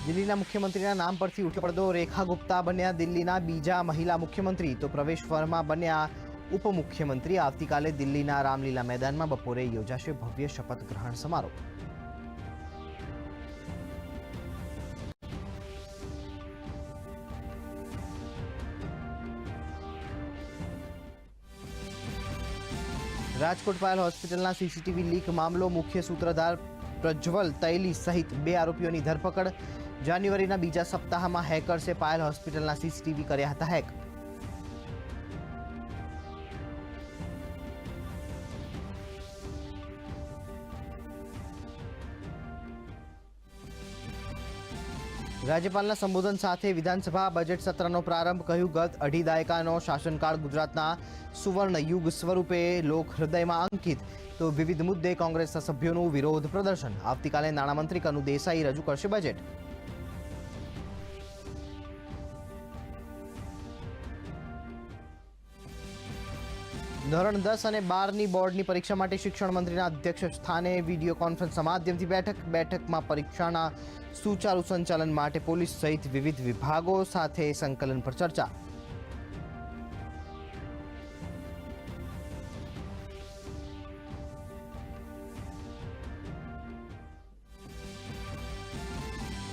દિલ્હીના મુખ્યમંત્રીના નામ પરથી ઉઠ્યો રેખા ગુપ્તા બન્યા દિલ્હીના બીજા મહિલા મુખ્યમંત્રી. તો પ્રવેશ વર્મા બન્યા ઉપમુખ્યમંત્રી આવતીકાલે દિલ્હીના રામલીલા મેદાનમાં બપોરે યોજાશે ભવ્ય શપથ ગ્રહણ સમારોહ. રાજકોટ પાયલ હોસ્પિટલના સીસીટીવી લીક મામલો મુખ્ય સૂત્રધાર પ્રજ્વલ તૈલી સહિત બે આરોપીઓની ધરપકડ. જાન્યુઆરીના બીજા સપ્તાહમાં હેકર્સે પાયલ હોસ્પિટલના સીસીટીવી કર્યા હતા હેક. રાજ્યપાલના સંબોધન સાથે વિધાનસભા બજેટ સત્રનો પ્રારંભ કહ્યું, ગત અઢી દાયકાનો શાસનકાળ ગુજરાતના સુવર્ણ યુગ સ્વરૂપે લોક હૃદયમાં અંકિત. તો વિવિધ મુદ્દે કોંગ્રેસના સભ્યોનું વિરોધ પ્રદર્શન. આવતીકાલે નાણામંત્રી કનુ દેસાઈ રજૂ કરશે બજેટ. ધોરણ દસ અને બારની બોર્ડની પરીક્ષા માટે શિક્ષણ મંત્રીના અધ્યક્ષ સ્થાને વીડિયો કોન્ફરન્સના માધ્યમથી બેઠક. બેઠકમાં પરીક્ષાના સુચારુ સંચાલન માટે પોલીસ સહિત વિવિધ વિભાગો સાથે સંકલન પર ચર્ચા.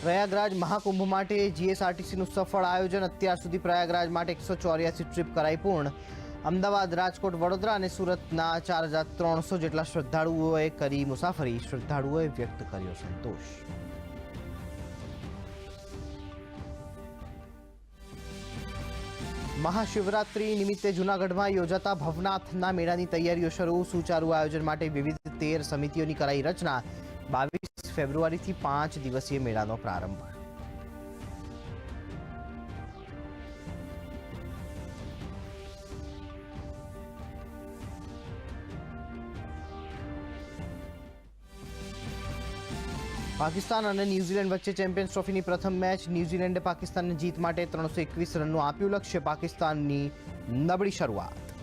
પ્રયાગરાજ મહાકુંભ માટે જીએસઆરટીસીનું સફળ આયોજન. અત્યાર સુધી પ્રયાગરાજ માટે એકસો ચોર્યાસી ટ્રીપ કરાઈ પૂર્ણ. અમદાવાદ, રાજકોટ, વડોદરા અને સુરતના ચાર હજાર ત્રણસો જેટલા શ્રદ્ધાળુઓએ કરી મુસાફરી. શ્રદ્ધાળુઓએ વ્યક્ત કર્યો સંતોષ. મહાશિવરાત્રી નિમિત્તે જૂનાગઢમાં યોજાતા ભવનાથના મેળાની તૈયારીઓ શરૂ. સુચારુ આયોજન માટે વિવિધ તેર સમિતિઓની કરાઈ રચના. બાવીસ ફેબ્રુઆરીથી પાંચ દિવસીય મેળાનો પ્રારંભ. પાકિસ્તાન અને ન્યૂઝીલેન્ડ વચ્ચે ચેમ્પિયન્સ ટ્રોફીની પ્રથમ મેચ ન્યૂઝીલેન્ડે પાકિસ્તાનને જીત માટે ત્રણસો એકવીસ રનનું આપ્યું લક્ષ્ય પાકિસ્તાનની નબળી શરૂઆત.